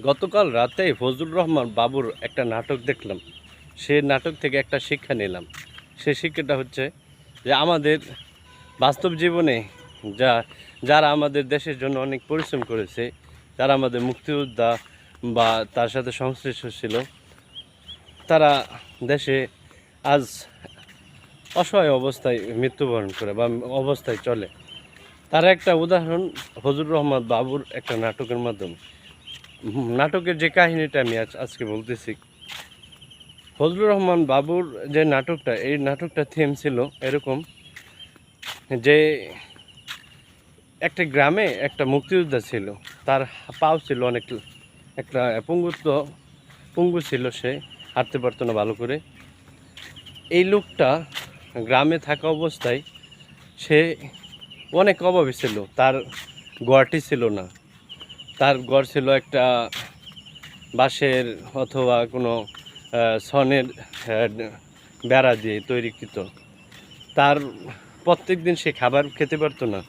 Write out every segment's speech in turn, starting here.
গতকাল রাতে ফজলুর রহমান বাবুর একটা নাটক দেখলাম। সে নাটক থেকে একটা শিক্ষা নিলাম। সে শিক্ষাটা হচ্ছে যে আমাদের বাস্তব জীবনে যা, যারা আমাদের দেশের জন্য অনেক পরিশ্রম করেছে, যারা আমাদের মুক্তিযোদ্ধা বা তার সাথে সংশ্লিষ্ট ছিল, তারা দেশে আজ অসহায় অবস্থায় মৃত্যুবরণ করে বা অবস্থায় চলে। তার একটা উদাহরণ ফজলুর রহমান বাবুর একটা নাটকের মাধ্যমে। নাটকের যে কাহিনীটা আমি আজ আজকে বলতেছি। ফজলুর রহমান বাবুর যে নাটকটা, এই নাটকটা থিম ছিল এরকম যে একটা গ্রামে একটা মুক্তিযোদ্ধা ছিল। তার পাও ছিল অনেক একটা পঙ্গুত্ব পঙ্গু ছিল সে, হাঁটতে পারতো না ভালো করে। এই লোকটা গ্রামে থাকা অবস্থায় সে অনেক অভাবী ছিল, তার গড়টি ছিল না। তার গড় ছিল একটা বাঁশের অথবা কোনো সনের বেড়া দিয়ে তৈরিকৃত। তার প্রত্যেক দিন সে খাবার খেতে পারতো না।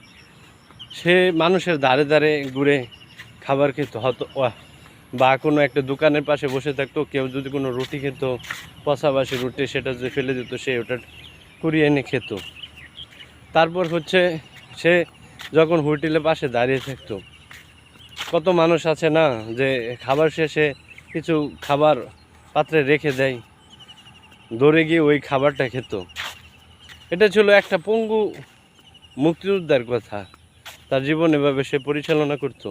সে মানুষের ধারে ধারে ঘুরে খাবার খেত। ওয়া- বা কোনো একটা দোকানের পাশে বসে থাকতো, কেউ যদি কোনো রুটি খেত, পচা বাসি রুটি সেটা যদি ফেলে দিত, সে ওটা কুড়িয়ে এনে খেত। তারপর হচ্ছে সে যখন হোটেলের পাশে দাঁড়িয়ে থাকতো কত মানুষ আছে না যে খাবার শেষে কিছু খাবার পাত্রে রেখে দেয়, দৌড়ে গিয়ে ওই খাবারটা খেত। এটা ছিল একটা পঙ্গু মুক্তিযোদ্ধার কথা। তার জীবন এভাবে সে পরিচালনা করত।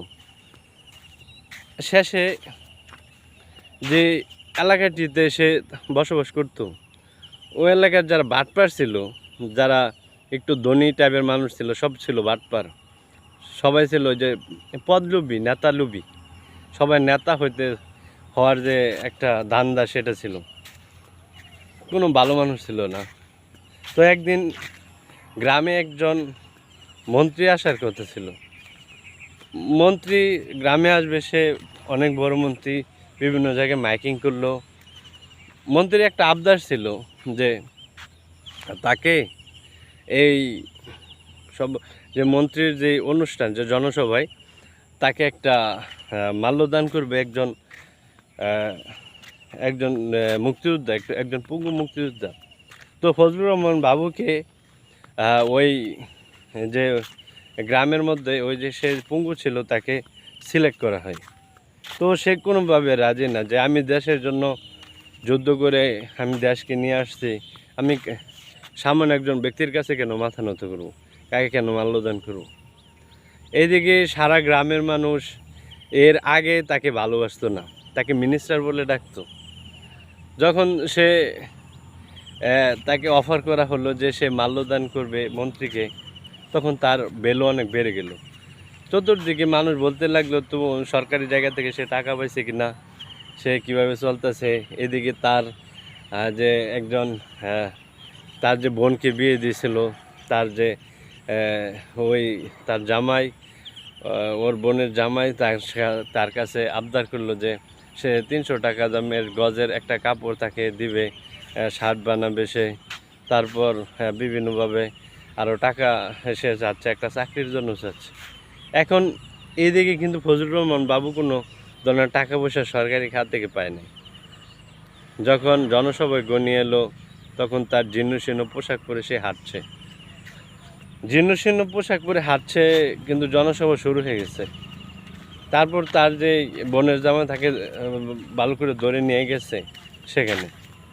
শেষে যে এলাকাটিতে সে বসবাস করত, ওই এলাকার যারা বাটপার ছিল, যারা একটু ধনী টাইপের মানুষ ছিল, সব ছিল বাটপার। সবাই ছিল যে পদলুবি নেতা লুবি সবাই নেতা হইতে হওয়ার যে একটা ধান্দা সেটা ছিল। কোনো ভালো মানুষ ছিল না। তো একদিন গ্রামে একজন মন্ত্রী আসার কথা ছিল। মন্ত্রী গ্রামে আসবে, সে অনেক বড় মন্ত্রী, বিভিন্ন জায়গায় মাইকিং করল। মন্ত্রীর একটা আবদার ছিল যে তাকে এই সব যে মন্ত্রীর যে অনুষ্ঠান, যে জনসভায়, তাকে একটা মাল্যদান করবে একজন একজন মুক্তিযোদ্ধা এক- একজন পুঙ্গু মুক্তিযোদ্ধা। তো ফজলুর রহমান বাবুকে ওই যে গ্রামের মধ্যে ওই যে সে পুঙ্গু ছিল, তাকে সিলেক্ট করা হয়। তো সে কোনোভাবে রাজি না যে আমি দেশের জন্য যুদ্ধ করে আমি দেশকে নিয়ে আসছি, আমি সামান্য একজন ব্যক্তির কাছে কেন মাথা নত করব? কাকে কেন মাল্যদান করব? এইদিকে সারা গ্রামের মানুষ এর আগে তাকে ভালোবাসতো না, তাকে মিনিস্টার বলে ডাকতো। যখন সে তাকে অফার করা হলো যে সে মাল্যদান করবে মন্ত্রীকে, তখন তার বেলো অনেক বেড়ে গেল। চতুর্দিকে মানুষ বলতে লাগল, তো সরকারি জায়গা থেকে সে টাকা পাইছে কি না সে কীভাবে চলতেছে? এদিকে তার যে একজন তার যে বোনকে বিয়ে দিয়েছিল, তার যে ওই তার জামাই ওর বোনের জামাই তার কাছে আবদার করল যে সে তিনশো টাকা দামের গজের একটা কাপড় তাকে দিবে শার্ট বানাবে সে। তারপর হ্যাঁ, বিভিন্নভাবে আরও টাকা সে চাচ্ছে একটা চাকরির জন্য চাচ্ছে। এখন এইদিকে কিন্তু ফজলুর রহমান বাবু কোনো ধরনের টাকা পয়সা সরকারি খাত থেকে পায় নাই। যখন জনসভায় গনিয়ে এলো তখন তার জীর্ণ শীর্ণ পোশাক পরে সে হাঁটছে। জীর্ণ শীর্ণ পোশাক পরে হাঁটছে, কিন্তু জনসভা শুরু হয়ে গেছে। তারপর তার যে বনের জামা তাকে ভালো করে ধরে নিয়ে গেছে সেখানে,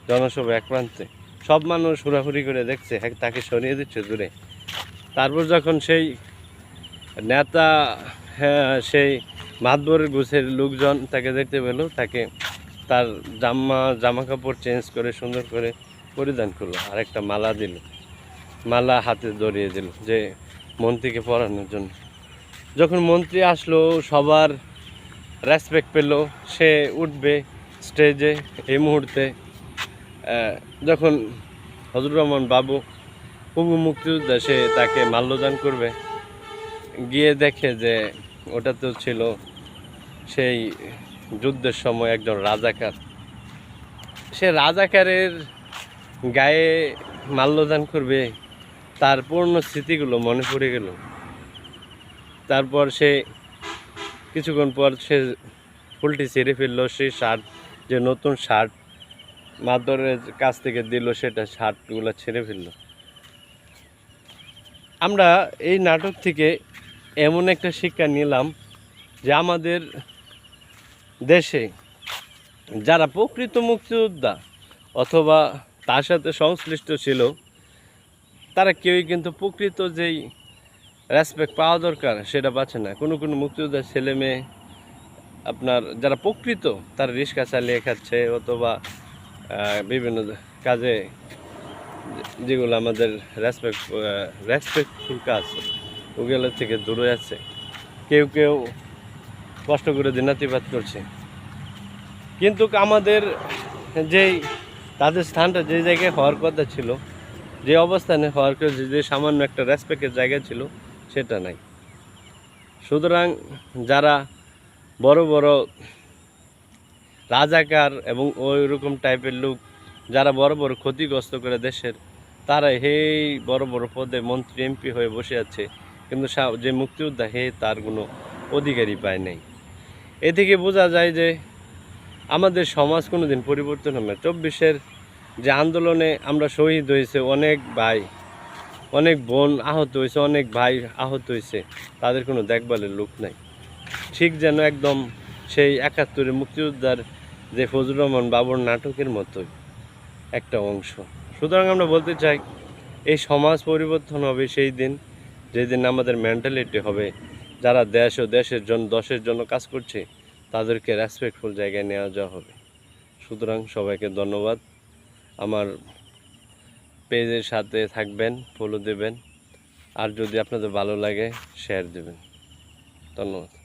জনসভা এক প্রান্তে। সব মানুষ হুড়াহুড়ি করে দেখছে হ্যাঁ তাকে সরিয়ে দিচ্ছে দূরে। তারপর যখন সেই নেতা হ্যাঁ সেই মাতবরের গুছের লোকজন তাকে দেখতে পেল, তাকে তার জামা জামা কাপড় চেঞ্জ করে সুন্দর করে পরিধান করল আর একটা মালা দিল। মালা হাতে ধরিয়ে দিল যে মন্ত্রীকে পড়ানোর জন্য। যখন মন্ত্রী আসলো, সবার রেসপেক্ট পেল, সে উঠবে স্টেজে এই মুহূর্তে। যখন হজরুর রহমান বাবু পঙ্গু মুক্তিযোদ্ধা, সে তাকে মাল্যদান করবে, গিয়ে দেখে যে ওটা তো ছিল সেই যুদ্ধের সময় একজন রাজাকার। সে রাজাকারের গায়ে মাল্যদান করবে তার পূর্ণ স্মৃতিগুলো মনে পড়ে গেল। তারপর সে কিছুক্ষণ পর সে ফুলটি ছেড়ে ফেলল সেই শার্ট, যে নতুন শার্ট মাদরের কাছ থেকে দিল, সেটা শার্টগুলো ছেড়ে ফেলল। আমরা এই নাটক থেকে এমন একটা শিক্ষা নিলাম যে আমাদের দেশে যারা প্রকৃত মুক্তিযোদ্ধা অথবা তার সাথে সংশ্লিষ্ট ছিল তারা কেউই কিন্তু প্রকৃত যেই রেসপেক্ট পাওয়া দরকার, সেটা পাচ্ছে না। কোনো কোনো মুক্তিযোদ্ধার ছেলে মেয়ে আপনার, যারা প্রকৃত তারা রিক্সা চালিয়ে খাচ্ছে অথবা বিভিন্ন কাজে যেগুলো আমাদের রেসপেক্ট রেসপেক্টফুল কাজ, ওগুলো থেকে দূরে আছে। কেউ কেউ কষ্ট করে দিনাতিপাত করছে। কিন্তু আমাদের যেই, তাদের স্থানটা যে জায়গায় হওয়ার কথা ছিল যে অবস্থানে হওয়ার যে সামান্য একটা রেসপেক্টের জায়গা ছিল, সেটা নাই। সুতরাং যারা বড় বড় রাজাকার এবং ওই রকম টাইপের লোক, যারা বড় বড় ক্ষতিগ্রস্ত করে দেশের তারা হেই বড় বড় পদে মন্ত্রী, এমপি হয়ে বসে আছে। কিন্তু যে মুক্তিযোদ্ধা, হে তার কোনো অধিকারই পায় নাই। এ থেকে বোঝা যায় যে আমাদের সমাজ কোনো দিন পরিবর্তন হবে না। চব্বিশের যে আন্দোলনে আমরা শহীদ হয়েছে, অনেক ভাই, অনেক বোন আহত হয়েছে, অনেক ভাই আহত হয়েছে। তাদের কোনো দেখভালের লোক নাই। ঠিক যেন একদম সেই একাত্তরে মুক্তিযোদ্ধার যে ফজলুর রহমান বাবর নাটকের মতোই একটা অংশ। সুতরাং আমরা বলতে চাই, এই সমাজ পরিবর্তন হবে সেই দিন, যেদিন আমাদের মেন্টালিটি হবে, যারা দেশ ও দেশের জন্য দশের জন্য কাজ করছে, তাদেরকে রেসপেক্টফুল জায়গায় নেওয়া যাওয়া হবে। সুতরাং সবাইকে ধন্যবাদ। আমার পেজের সাথে থাকবেন ফলো দেবেন। আর যদি আপনাদের ভালো লাগে শেয়ার দেবেন। ধন্যবাদ।